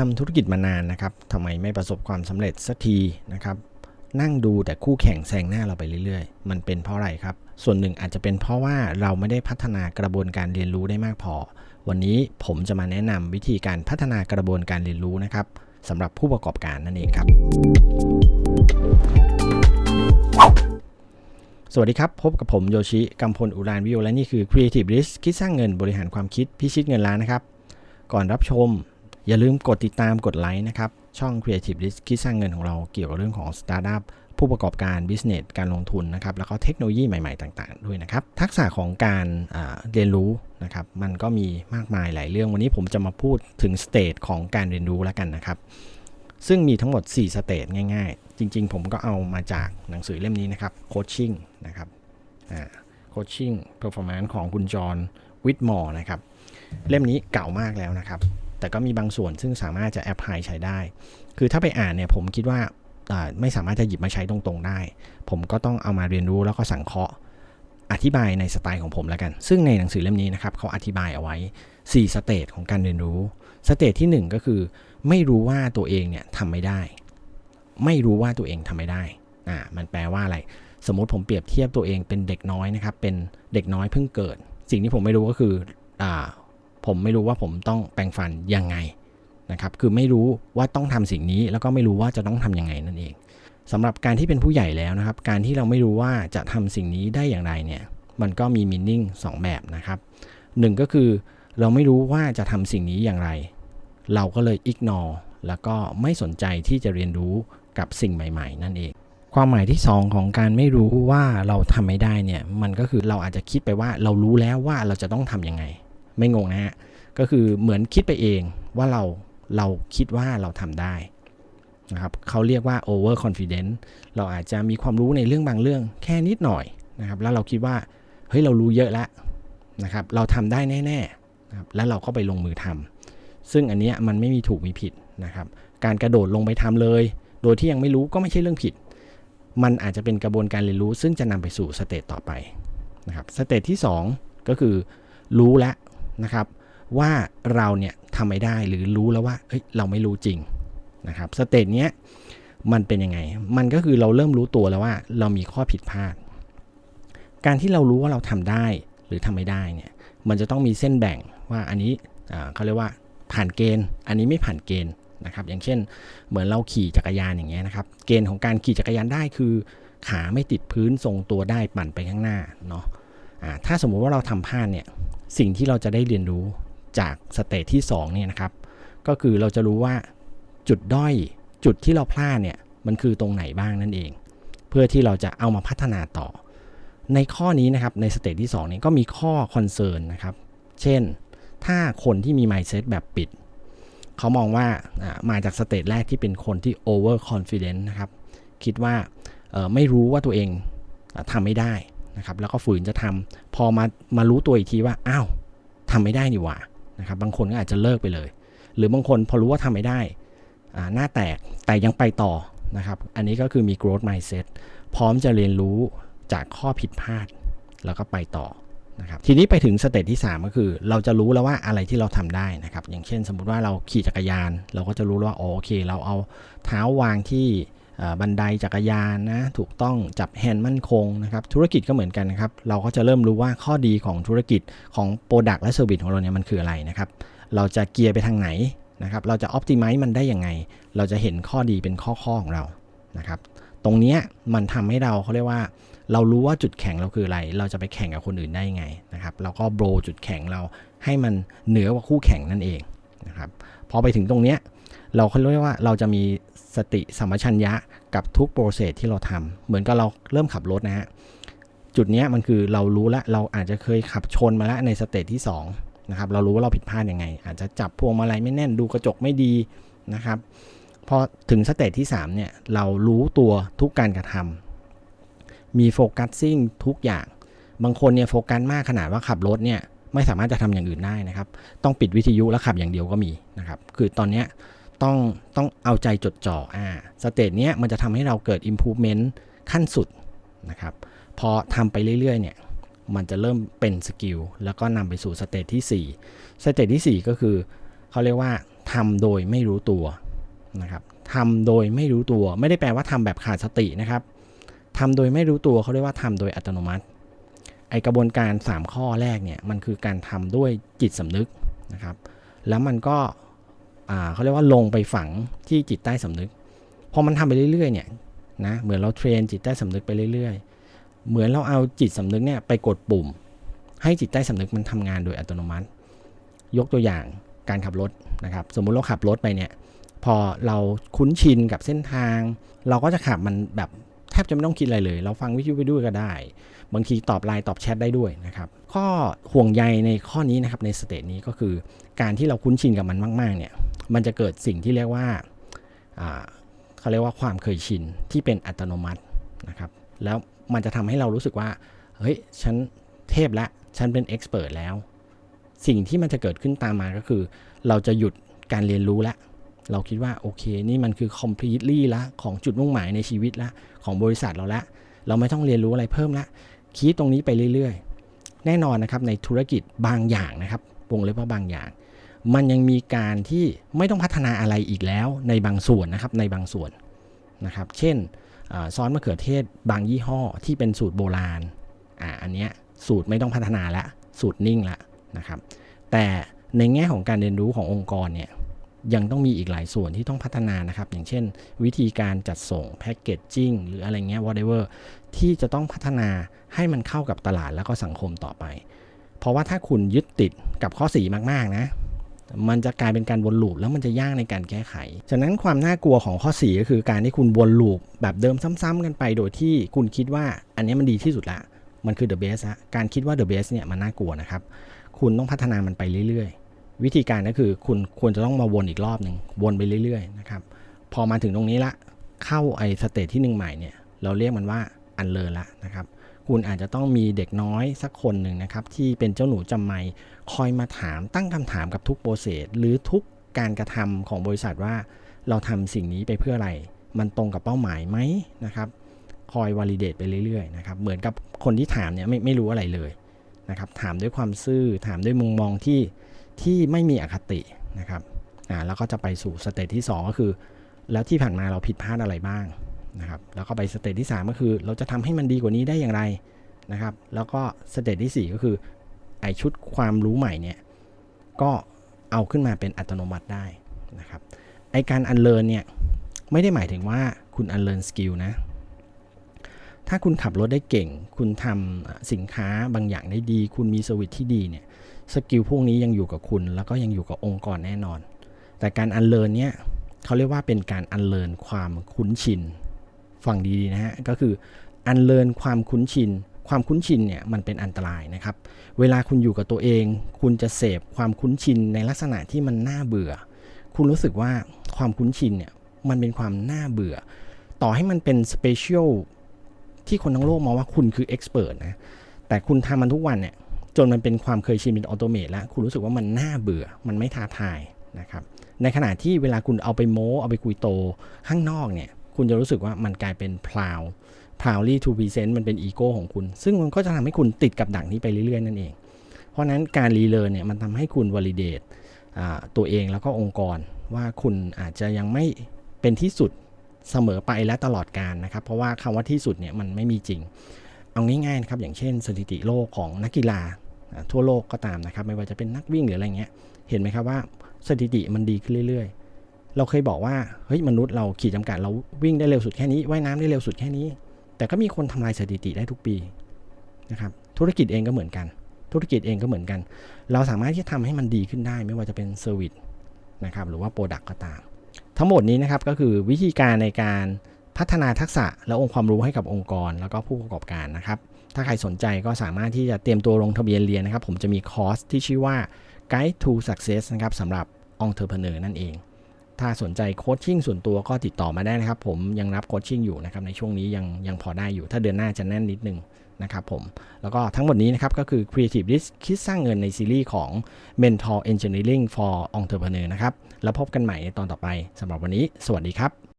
ทำธุรกิจมานานนะครับทำไมไม่ประสบความสำเร็จสักทีนะครับนั่งดูแต่คู่แข่งแซงหน้าเราไปเรื่อยๆ มันเป็นเพราะอะไรครับ ส่วนหนึ่งอาจจะเป็นเพราะว่าเราไม่ได้พัฒนากระบวนการเรียนรู้ได้มากพอ วันนี้ผมจะมาแนะนำวิธีการพัฒนากระบวนการเรียนรู้นะครับสำหรับผู้ประกอบการนั่นเองครับ สวัสดีครับ พบกับผมโยชิกัมพลอุรานวิโอและนี่คือ Creative Risk คิดสร้างเงินบริหารความคิดพิชิตเงินล้านนะครับ ก่อนรับชม อย่าลืมกดติดตามกดไลค์นะครับ ช่อง Creative Risk คิดสร้างเงินของเราเกี่ยวกับเรื่องของ Startup ผู้ประกอบการ Business การลงทุนนะครับ แล้วก็เทคโนโลยีใหม่ๆ ต่างๆ ด้วยนะครับ ทักษะของการอ่าเรียนรู้นะครับ มันก็มีมากมายหลายเรื่อง วันนี้ผมจะมาพูดถึงสเตจของการเรียนรู้แล้วกันนะครับ ซึ่งมีทั้งหมด 4 สเตจง่าย ๆ จริง ๆ ผมก็เอามาจากหนังสือเล่มนี้นะครับ Coaching นะครับอ่า Coaching Performance ของคุณจอห์นวิทมอร์นะครับ เล่มนี้เก่ามากแล้วนะครับ แต่ก็มีบางส่วนซึ่งสามารถจะแอพพลายใช้ได้ คือถ้าไปอ่านเนี่ยผมคิดว่าไม่สามารถจะหยิบมาใช้ตรงๆได้ ผมก็ต้องเอามาเรียนรู้แล้วก็สังเคราะห์ อธิบายในสไตล์ของผมแล้วกัน ซึ่งในหนังสือเล่มนี้นะครับเขาอธิบายเอาไว้ 4 สเตจของการเรียนรู้สเตจที่ 1 ก็คือไม่รู้ว่าตัวเองเนี่ยทำไม่ได้ ไม่รู้ว่าตัวเองทำไม่ได้อ่ามันแปลว่าอะไร สมมติผมเปรียบเทียบตัวเองเป็นเด็กน้อยนะครับเป็นเด็กน้อยเพิ่งเกิด สิ่งที่ผมไม่รู้ก็คืออ่า ผมไม่รู้ว่าผมต้องแปรงฟันยังไงนะครับ คือไม่รู้ว่าต้องทำสิ่งนี้ แล้วก็ไม่รู้ว่าจะต้องทำยังไงนั่นเองสำหรับการที่เป็นผู้ใหญ่แล้วนะครับ การที่เราไม่รู้ว่าจะทำสิ่งนี้ได้อย่างไรเนี่ย มันก็มีมินนิ่งสองแบบนะครับหนึ่งก็คือเราไม่รู้ว่าจะทำสิ่งนี้อย่างไร เราก็เลยอิกนอแล้วก็ไม่สนใจที่จะเรียนรู้กับสิ่งใหม่ ๆ นั่นเอง ความหมายที่ 2 ของการไม่รู้ว่าเราทำไม่ได้เนี่ย มันก็คือเราอาจจะคิดไปว่าเรารู้แล้วว่าเราจะต้องทำยังไง ไม่งงนะฮะ ก็คือเหมือนคิดไปเองว่าเราเราคิดว่าเราทำได้นะครับเขาเรียกว่า over confidence เราอาจจะมีความรู้ในเรื่องบางเรื่องแค่นิดหน่อยนะครับ แล้วเราคิดว่าเฮ้ยเรารู้เยอะแล้วนะครับ เราทำได้แน่ๆนะครับแล้วเราก็ไปลงมือทำซึ่งอันเนี้ยมันไม่มีถูกมีผิดนะครับ การกระโดดลงไปทำเลย โดยที่ยังไม่รู้ก็ไม่ใช่เรื่องผิด มันอาจจะเป็นกระบวนการเรียนรู้ ซึ่งจะนำไปสู่สเตจต่อไปนะครับสเตจที่ 2 ก็คือรู้แล้ว นะครับว่าเราเนี่ยทำไม่ได้หรือรู้แล้วว่าเอ้ยเราไม่รู้จริงนะครับสเตจเนี้ยมันเป็นยังไง มันก็คือเราเริ่มรู้ตัวแล้วว่าเรามีข้อผิดพลาด การที่เรารู้ว่าเราทำได้หรือทำไม่ได้เนี่ยมันจะต้องมีเส้นแบ่งว่าอันนี้เขาเรียกว่าผ่านเกณฑ์ อันนี้ไม่ผ่านเกณฑ์นะครับ อย่างเช่น เหมือนเราขี่จักรยานอย่างเงี้ยนะครับ เกณฑ์ของการขี่จักรยานได้คือ ขาไม่ติดพื้นทรงตัวได้ปั่นไปข้างหน้าเนาะะถ้าสมมุติว่าเราทำพลาดเนี่ย สิ่งที่เราจะได้เรียนรู้จากสเตจที่2เนี่ยนะครับ ก็คือเราจะรู้ว่าจุดด้อยจุดที่เราพลาดเนี่ยมันคือตรงไหนบ้างนั่นเอง เพื่อที่เราจะเอามาพัฒนาต่อ ในข้อนี้นะครับในสเตจที่2เนี่ยก็มีข้อคอนเซิร์นนะครับ เช่น ถ้าคนที่มี mindset แบบปิด เขามองว่ามาจากสเตจแรกที่เป็นคนที่ over confident นะครับ คิดว่าไม่รู้ว่าตัวเองทำไม่ได้ นะครับแล้วก็ฝืนจะทำพอมามารู้ตัวอีกทีว่าอ้าวทำไม่ได้นี่หว่านะครับบางคนก็อาจจะเลิกไปเลย หรือบางคนพอรู้ว่าทำไม่ได้หน้าแตกแต่ยังไปต่อนะครับอันนี้ก็คือมี growth mindset พร้อมจะเรียนรู้จากข้อผิดพลาด แล้วก็ไปต่อนะครับทีนี้ไปถึงสเตจที่ 3 ก็คือ เราจะรู้แล้วว่าอะไรที่เราทำได้นะครับอย่างเช่น สมมุติว่าเราขี่จักรยาน เราก็จะรู้ว่าโอเค เราเอาเท้าวางที่ บันไดจักรยานนะถูกต้องจับแฮนด์มั่นคงนะครับธุรกิจก็เหมือนกันนะครับเราก็จะเริ่มรู้ว่าข้อดีของธุรกิจของโปรดักต์และเซอร์วิสของเราเนี่ยมันคืออะไรนะครับเราจะเกียร์ไปทางไหนนะครับเราจะอ p ติ m i z e มันได้ยังไง เราจะเห็นข้อดีเป็นข้อข้อของเรานะครับตรงนี้มันทำให้เราเขาเรียกว่า เรารู้ว่าจุดแข็งเราคืออะไร เราจะไปแข่งกับคนอื่นได้ยังไงนะครับเราก็โบรจุดแข็งเราให้มันเหนือกว่าคู่แข่งนั่นเองนะครับพอไปถึงตรงเนี้ย เราเขาเรียกว่าเราจะมีสติสัมปชัญญะกับทุกโปรเซสที่เราทำเหมือนกับเราเริ่มขับรถนะฮะจุดนี้มันคือเรารู้แล้วเราอาจจะเคยขับชนมาแล้วในสเตจที่2นะครับเรารู้ว่าเราผิดพลาดยังไง อาจจะจับพวงมาลัยไม่แน่นดูกระจกไม่ดีนะครับพอถึงสเตจที่3เนี่ยเรารู้ตัวทุกการกระทำมีโฟกัสซิ่งทุกอย่าง บางคนเนี่ยโฟกัสมากขนาดว่าขับรถเนี่ยไม่สามารถจะทำอย่างอื่นได้นะครับ ต้องปิดวิทยุแล้วขับอย่างเดียวก็มีนะครับ คือตอนเนี้ย ต้องต้องเอาใจจดจ่ออ่าสเตจเนี้ยมันจะทำให้เราเกิด improvement ขั้นสุดนะครับ พอทำไปเรื่อยๆเนี่ย มันจะเริ่มเป็นสกิลแล้วก็นำไปสู่สเตจที่4สเตจที่ 4 ก็คือเขาเรียกว่าทำโดยไม่รู้ตัวนะครับทำโดยไม่รู้ตัว ไม่ได้แปลว่าทำแบบขาดสตินะครับทำโดยไม่รู้ตัวเขาเรียกว่าทำโดยอัตโนมัติ ไอกระบวนการ 3 ข้อแรกเนี่ยมันคือการทำด้วยจิตสำนึกนะครับ แล้วมันก็ เขาเรียกว่าลงไปฝังที่จิตใต้สำนึก พอมันทำไปเรื่อยๆเนี่ยนะเหมือนเราเทรนจิตใต้สำนึกไปเรื่อยๆ เหมือนเราเอาจิตสำนึกเนี่ยไปกดปุ่ม ให้จิตใต้สำนึกมันทำงานโดยอัตโนมัติ ยกตัวอย่างการขับรถนะครับ สมมุติเราขับรถไปเนี่ย พอเราคุ้นชินกับเส้นทาง เราก็จะขับมันแบบ ทบจะไม่ต้องคิดอะไรเลย เราฟังวิทยุไปด้วยก็ได้ บางทีตอบไลน์ตอบแชทได้ด้วยนะครับข้อห่วงใยในข้อนี้นะครับในสเตจนี้ก็คือการที่เราคุ้นชินกับมันมากๆเนี่ยมันจะเกิดสิ่งที่เรียกว่าเขาเรียกว่าความเคยชินที่เป็นอัตโนมัตินะครับแล้วมันจะทำให้เรารู้สึกว่าเฮ้ยฉันเทพละฉันเป็นเอ็กซ์เพรสแล้ว สิ่งที่มันจะเกิดขึ้นตามมาก็คือ เราจะหยุดการเรียนรู้ละ เราคิดว่าโอเค นี่มันคือ completely ละของจุดมุ่งหมายในชีวิตละของบริษัทเราละ เราไม่ต้องเรียนรู้อะไรเพิ่มละคิดตรงนี้ไปเรื่อยๆ แน่นอนนะครับในธุรกิจบางอย่างนะครับวงเล็บว่าบางอย่าง มันยังมีการที่ไม่ต้องพัฒนาอะไรอีกแล้วในบางส่วนนะครับในบางส่วนนะครับ เช่นอซอสมะเขือเทศบางยี่ห้อที่เป็นสูตรโบราณอ่าอันเนี้ยสูตรไม่ต้องพัฒนาละสูตรนิ่งละนะครับ แต่ในแง่ของการเรียนรู้ขององค์กรเนี่ย ยังต้องมีอีกหลายส่วนที่ต้องพัฒนานะครับ อย่างเช่น วิธีการจัดส่งแพ็กเกจจิ้งหรืออะไรเงี้ย whatever ที่จะต้องพัฒนาให้มันเข้ากับตลาดแล้วก็สังคมต่อไป เพราะว่าถ้าคุณยึดติดกับข้อสีมาก ๆ นะ มันจะกลายเป็นการวนลูปแล้วมันจะยากในการแก้ไข ฉะนั้นความน่ากลัวของข้อสีก็คือการที่คุณวนลูปแบบเดิมซ้ำๆกันไป โดยที่คุณคิดว่าอันนี้มันดีที่สุดละ มันคือ the best ะการคิดว่า the best เนี่ยมันน่ากลัวนะครับ คุณต้องพัฒนามันไปเรื่อยๆ วิธีการก็คือคุณควรจะต้องมาวนอีกรอบหนึ่งวนไปเรื่อยๆนะครับพอมาถึงตรงนี้ละเข้าไอ้สเตจที่หนึ่งใหม่เนี่ยเราเรียกมันว่าอันเลอละนะครับคุณอาจจะต้องมีเด็กน้อยสักคนหนึ่งนะครับที่เป็นเจ้าหนูจำไม่คอยมาถามตั้งคำถามกับทุกโปรเซสหรือทุกการกระทำของบริษัทว่า เราทำสิ่งนี้ไปเพื่ออะไร มันตรงกับเป้าหมายไหมนะครับคอยวอลิเดตไปเรื่อยๆนะครับเหมือนกับคนที่ถามเนี่ยไม่ไม่รู้อะไรเลยนะครับถามด้วยความซื่อถามด้วยมุมมองที่ ที่ไม่มีอคตินะครับอ่าแล้วก็จะไปสู่สเตจที่ 2 ก็คือ แล้วที่ผ่านมาเราผิดพลาดอะไรบ้างนะครับแล้วก็ไปสเตจที่ 3 ก็คือ เราจะทำให้มันดีกว่านี้ได้อย่างไรนะครับ แล้วก็สเตจที่ 4 ก็คือไอชุดความรู้ใหม่เนี่ยก็เอาขึ้นมาเป็นอัตโนมัติได้นะครับไอการอันเลินเนี่ยไม่ได้หมายถึงว่าคุณอันเลินสกิลนะถ้าคุณขับรถได้เก่ง คุณทำสินค้าบางอย่างได้ดี คุณมีสวิตที่ดีเนี่ย สกิลพวกนี้ยังอยู่กับคุณ แล้วก็ยังอยู่กับองค์กรแน่นอน แต่การอันเลินเนี่ยเขาเรียกว่าเป็นการอันเลินความคุ้นชินฟังดีๆนะฮะก็คืออันเลินความคุ้นชิน ความคุ้นชินเนี่ยมันเป็นอันตรายนะครับ เวลาคุณอยู่กับตัวเอง คุณจะเสพความคุ้นชินในลักษณะที่มันน่าเบื่อ คุณรู้สึกว่าความคุ้นชินเนี่ยมันเป็นความน่าเบื่อ ต่อให้มันเป็นสเปเชียลที่คนทั้งโลกมองว่าคุณคือเอ็กซ์เพรสนะแต่คุณทำมันทุกวันเนี่ย จนมันเป็นความเคยชินเป็นออโตเมตแล้วคุณรู้สึกว่ามันน่าเบื่อมันไม่ท้าทายนะครับในขณะที่เวลาคุณเอาไปโม้เอาไปคุยโตข้างนอกเนี่ยคุณจะรู้สึกว่ามันกลายเป็นพลาวพลาวลี่ทูพีเซนต์มันเป็นอีโก้ของคุณ ซึ่งมันก็จะทำให้คุณติดกับดักนี้ไปเรื่อยๆนั่นเอง เพราะฉะนั้นการรีเลอร์เนี่ยมันทำให้คุณวอลิเดตตัวเองแล้วก็องค์กรว่าคุณอาจจะยังไม่เป็นที่สุดเสมอไปและตลอดการนะครับ เพราะว่าคำว่าที่สุดเนี่ยมันไม่มีจริง เอาง่ายๆนะครับอย่างเช่นสถิติโลกของนักกีฬา ทั่วโลกก็ตามนะครับ ไม่ว่าจะเป็นนักวิ่งหรืออะไรเงี้ย เห็นไหมครับว่าสถิติมันดีขึ้นเรื่อย ๆ เราเคยบอกว่าเฮ้ยมนุษย์เราขีดจำกัดเราวิ่งได้เร็วสุดแค่นี้ว่ายน้ำได้เร็วสุดแค่นี้ แต่ก็มีคนทำลายสถิติได้ทุกปีนะครับธุรกิจเองก็เหมือนกัน ธุรกิจเองก็เหมือนกัน เราสามารถที่จะทำให้มันดีขึ้นได้ ไม่ว่าจะเป็นเซอร์วิสนะครับหรือว่าโปรดักต์ก็ตาม ทั้งหมดนี้นะครับก็คือวิธีการในการพัฒนาทักษะและองค์ความรู้ให้กับองค์กร แล้วก็ผู้ประกอบการนะครับ ถ้าใครสนใจก็สามารถที่จะเตรียมตัวลงทะเบียนเรียนนะครับ ผมจะมีคอร์สที่ชื่อว่า Guide to Success นะครับสำหรับ Entrepreneur นั่นเอง ถ้าสนใจโคชชิ่งส่วนตัวก็ติดต่อมาได้นะครับ ผมยังรับโคชชิ่งอยู่นะครับในช่วงนี้ยังยังพอได้อยู่ ถ้าเดือนหน้าจะแน่นนิดนึงนะครับผม แล้วก็ทั้งหมดนี้นะครับก็คือ Creative Risk คิดสร้างเงินในซีรีส์ของ Mentor Engineering for Entrepreneur นะครับ แล้วพบกันใหม่ในตอนต่อไปสำหรับวันนี้ สวัสดีครับ